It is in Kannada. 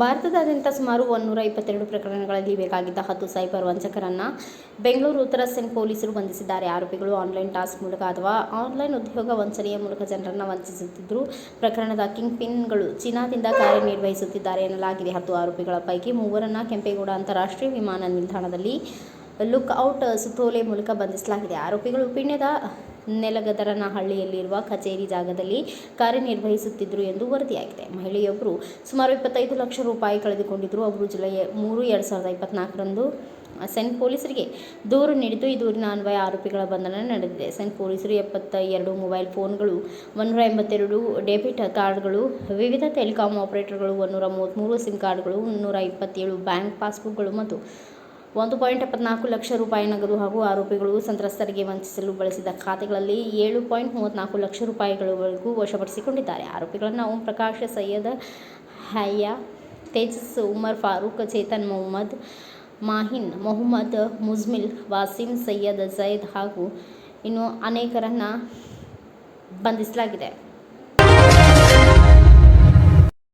ಕರ್ನಾಟಕದಾದ್ಯಂತ ಸುಮಾರು ಒಂದೂರ ಇಪ್ಪತ್ತೆರಡು ಪ್ರಕರಣಗಳಲ್ಲಿ ಬೇಕಾಗಿದ್ದ ಹತ್ತು ಸೈಬರ್ ವಂಚಕರನ್ನು ಬೆಂಗಳೂರು ಉತ್ತರ ಸೆನ್ ಪೊಲೀಸರು ಬಂಧಿಸಿದ್ದಾರೆ. ಆರೋಪಿಗಳು ಆನ್ಲೈನ್ ಟಾಸ್ಕ್ ಮೂಲಕ ಅಥವಾ ಆನ್ಲೈನ್ ಉದ್ಯೋಗ ವಂಚನೆಯ ಮೂಲಕ ಜನರನ್ನು ವಂಚಿಸುತ್ತಿದ್ದರು. ಪ್ರಕರಣದ ಕಿಂಗ್ ಪಿನ್ಗಳು ಚೀನಾದಿಂದ ಕಾರ್ಯನಿರ್ವಹಿಸುತ್ತಿದ್ದಾರೆ ಎನ್ನಲಾಗಿದೆ. ಹತ್ತು ಆರೋಪಿಗಳ ಪೈಕಿ ಮೂವರನ್ನು ಕೆಂಪೇಗೌಡ ಅಂತಾರಾಷ್ಟ್ರೀಯ ವಿಮಾನ ನಿಲ್ದಾಣದಲ್ಲಿ ಲುಕ್ ಔಟ್ ಸುತ್ತೋಲೆ ಮೂಲಕ ಬಂಧಿಸಲಾಗಿದೆ. ಆರೋಪಿಗಳು ಪಿಣ್ಯದ ನೆಲಗದರನಹಳ್ಳಿಯಲ್ಲಿರುವ ಕಚೇರಿ ಜಾಗದಲ್ಲಿ ಕಾರ್ಯನಿರ್ವಹಿಸುತ್ತಿದ್ದರು ಎಂದು ವರದಿಯಾಗಿದೆ. ಮಹಿಳೆಯೊಬ್ಬರು ಸುಮಾರು ಇಪ್ಪತ್ತೈದು ಲಕ್ಷ ರೂಪಾಯಿ ಕಳೆದುಕೊಂಡಿದ್ದರು. ಅವರು ಜುಲೈ ಮೂರು, ಎರಡು ಸಾವಿರದ ಇಪ್ಪತ್ನಾಲ್ಕರಂದು ಸೆಂಟ್ ಪೊಲೀಸರಿಗೆ ದೂರು ನೀಡಿದ್ದು, ಈ ದೂರಿನ ಅನ್ವಯ ಆರೋಪಿಗಳ ಬಂಧನ ನಡೆದಿದೆ. ಸೆಂಟ್ ಪೊಲೀಸರು ಎಪ್ಪತ್ತ ಎರಡು ಮೊಬೈಲ್ ಫೋನ್ಗಳು, ಒಂದೂರ ಎಂಬತ್ತೆರಡು ಡೆಬಿಟ್ ಕಾರ್ಡ್ಗಳು, ವಿವಿಧ ಟೆಲಿಕಾಂ ಆಪರೇಟರ್ಗಳು, ಒಂದೂರ ಮೂವತ್ತ್ಮೂರು ಸಿಮ್ ಕಾರ್ಡ್ಗಳು ಮುನ್ನೂರ ಇಪ್ಪತ್ತೇಳು ಬ್ಯಾಂಕ್ ಪಾಸ್ಬುಕ್ಗಳು ಮತ್ತು ಒಂದು ಪಾಯಿಂಟ್ ಎಪ್ಪತ್ನಾಲ್ಕು ಲಕ್ಷ ರೂಪಾಯಿ ನಗದು ಹಾಗೂ ಆರೋಪಿಗಳು ಸಂತ್ರಸ್ತರಿಗೆ ವಂಚಿಸಲು ಬಳಸಿದ ಖಾತೆಗಳಲ್ಲಿ ಏಳು ಪಾಯಿಂಟ್ ಮೂವತ್ತ್ನಾಲ್ಕು ಲಕ್ಷ ರೂಪಾಯಿಗಳವರೆಗೂ ವಶಪಡಿಸಿಕೊಂಡಿದ್ದಾರೆ. ಆರೋಪಿಗಳನ್ನು ಓಂ ಪ್ರಕಾಶ್, ಸೈಯದ್ ಹಯ್ಯ, ತೇಜಸ್ ಉಮರ್, ಫಾರೂಕ್, ಚೇತನ್ ಮೊಹಮ್ಮದ್, ಮಾಹಿನ್ ಮೊಹಮ್ಮದ್, ಮುಜ್ಮಿಲ್, ವಾಸಿಂ, ಸೈಯದ್ ಜೈದ್ ಹಾಗೂ ಇನ್ನು ಅನೇಕರನ್ನು ಬಂಧಿಸಲಾಗಿದೆ.